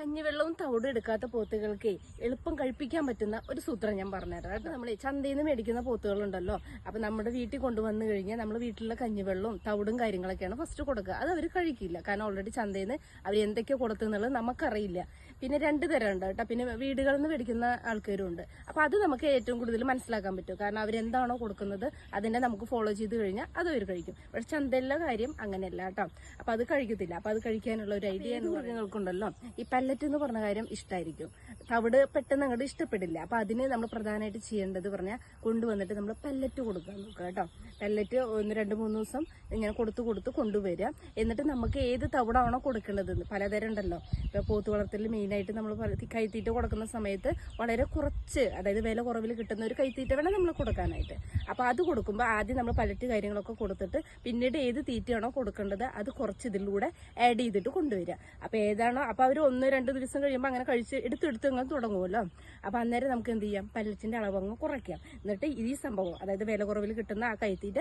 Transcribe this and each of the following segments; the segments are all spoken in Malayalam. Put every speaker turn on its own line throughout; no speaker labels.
കഞ്ഞിവെള്ളവും തവിടും എടുക്കാത്ത പോത്തുകൾക്ക് എളുപ്പം കഴിപ്പിക്കാൻ പറ്റുന്ന ഒരു സൂത്രം ഞാൻ പറഞ്ഞുതരാം. കേട്ടോ നമ്മൾ ചന്തയിൽ നിന്ന് മേടിക്കുന്ന പോത്തുകളുണ്ടല്ലോ. അപ്പൊ നമ്മുടെ വീട്ടിൽ കൊണ്ടുവന്നു കഴിഞ്ഞാൽ നമ്മൾ വീട്ടിലുള്ള കഞ്ഞിവെള്ളവും തവിടും കാര്യങ്ങളൊക്കെയാണ് ഫസ്റ്റ് കൊടുക്കുക. അത് അവർ കഴിക്കില്ല. കാരണം ഓൾറെഡി ചന്തയിൽ നിന്ന് അവർ എന്തൊക്കെ കൊടുത്തെന്നുള്ളത് നമുക്കറിയില്ല. പിന്നെ രണ്ട് തരം ഉണ്ട് കേട്ടോ. പിന്നെ വീടുകളിൽ നിന്ന് മേടിക്കുന്ന ആൾക്കാരും ഉണ്ട് അപ്പൊ അത് നമുക്ക് ഏറ്റവും കൂടുതൽ മനസ്സിലാക്കാൻ പറ്റും. കാരണം അവരെന്താണോ കൊടുക്കുന്നത് അതിനെ നമുക്ക് ഫോളോ ചെയ്ത് കഴിഞ്ഞാൽ അത് അവർ കഴിക്കും. പക്ഷെ ചന്തയിലെ കാര്യം അങ്ങനെയല്ല കേട്ടോ. അപ്പൊ അത് കഴിക്കത്തില്ല. അപ്പൊ അത് കഴിക്കാനുള്ള ഒരു ഐഡിയ മൃഗങ്ങൾക്കുണ്ടല്ലോ? ഈ പല്ലറ്റ് എന്ന് പറഞ്ഞ കാര്യം ഇഷ്ടമായിരിക്കും തവിട് പെട്ടെന്ന് അങ്ങോട്ട് ഇഷ്ടപ്പെടില്ല. അപ്പൊ അതിന് നമ്മൾ പ്രധാനമായിട്ട് ചെയ്യേണ്ടത് പറഞ്ഞാൽ കൊണ്ടുവന്നിട്ട് നമ്മൾ പെല്ലറ്റ് കൊടുക്കാൻ നോക്കുക കേട്ടോ. പെല്ലറ്റ് ഒന്ന് രണ്ട് മൂന്ന് ദിവസം ഇങ്ങനെ കൊടുത്ത് കൊടുത്ത് കൊണ്ടുവരിക. എന്നിട്ട് നമുക്ക് ഏത് തവിടാണോ കൊടുക്കേണ്ടത്? പലതരം ഉണ്ടല്ലോ. ഇപ്പൊ പോത്ത് വളർത്തലിൽ മെയിനായിട്ട് നമ്മൾ കൈത്തീറ്റ കൊടുക്കുന്ന സമയത്ത് വളരെ കുറച്ച് അതായത് വില കുറവിൽ കിട്ടുന്ന ഒരു കൈത്തീറ്റ വേണം നമ്മൾ കൊടുക്കാനായിട്ട്. അപ്പൊ അത് കൊടുക്കുമ്പോൾ ആദ്യം നമ്മൾ പലറ്റ് കാര്യങ്ങളൊക്കെ കൊടുത്തിട്ട് പിന്നീട് ഏത് തീറ്റയാണോ കൊടുക്കേണ്ടത് അത് കുറച്ച് ഇതിലൂടെ ആഡ് ചെയ്തിട്ട് കൊണ്ടുവരിക. അപ്പൊ ഏതാണോ അപ്പൊ അവർ ഒന്ന് രണ്ട് ദിവസം കഴിയുമ്പോൾ അങ്ങനെ കഴിച്ച് എടുത്തെടുത്ത് അങ്ങ് തുടങ്ങുമല്ലോ അപ്പൊ അന്നേരം നമുക്ക് എന്ത് ചെയ്യാം? പല്ലറ്റിന്റെ അളവ് അങ്ങ് കുറയ്ക്കാം. എന്നിട്ട് ഈ സംഭവം അതായത് വില കുറവിൽ കിട്ടുന്ന ആ കൈത്തീറ്റ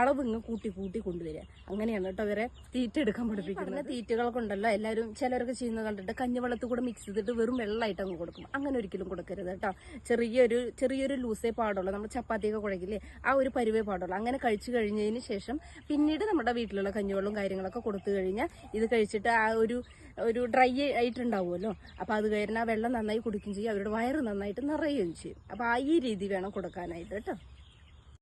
അളവ് ഇങ്ങ് കൂട്ടി കൂട്ടി കൊണ്ടുവരിക. അങ്ങനെയാണ് കേട്ടോ ഇവരെ തീറ്റ എടുക്കാൻ പഠിപ്പിക്കുന്നത്. തീറ്റകളൊക്കെ ഉണ്ടല്ലോ എല്ലാവരും ചിലർക്ക് ചെയ്യുന്നത് കണ്ടിട്ട് കഞ്ഞിവെള്ളത്തിൽ കൂടെ മിക്സ് ചെയ്തിട്ട് വെറും വെള്ളമായിട്ട് അങ്ങ് കൊടുക്കും. അങ്ങനെ ഒരിക്കലും കൊടുക്കരുത് കേട്ടോ ചെറിയൊരു ചെറിയൊരു ലൂസേ പാടുള്ളൂ. നമ്മൾ ചപ്പാത്തിയൊക്കെ കുഴക്കില്ലേ ആ ഒരു പരുവേ പാടുള്ളൂ. അങ്ങനെ കഴിച്ചു കഴിഞ്ഞതിന് ശേഷം പിന്നീട് നമ്മുടെ വീട്ടിലുള്ള കഞ്ഞിവെള്ളവും കാര്യങ്ങളൊക്കെ കൊടുത്തു കഴിഞ്ഞാൽ ഇത് കഴിച്ചിട്ട് ആ ഒരു ഒരു ഡ്രൈ ആയിട്ടുണ്ടാവുമല്ലോ. അപ്പൊ അത് ആ വെള്ളം നന്നായി കുടിക്കുകയും ചെയ്യും. അവരുടെ വയറ് നന്നായിട്ട് നിറയുകയും ചെയ്യും. അപ്പൊ ആ ഈ രീതി വേണം കൊടുക്കാനായിട്ട് കേട്ടോ.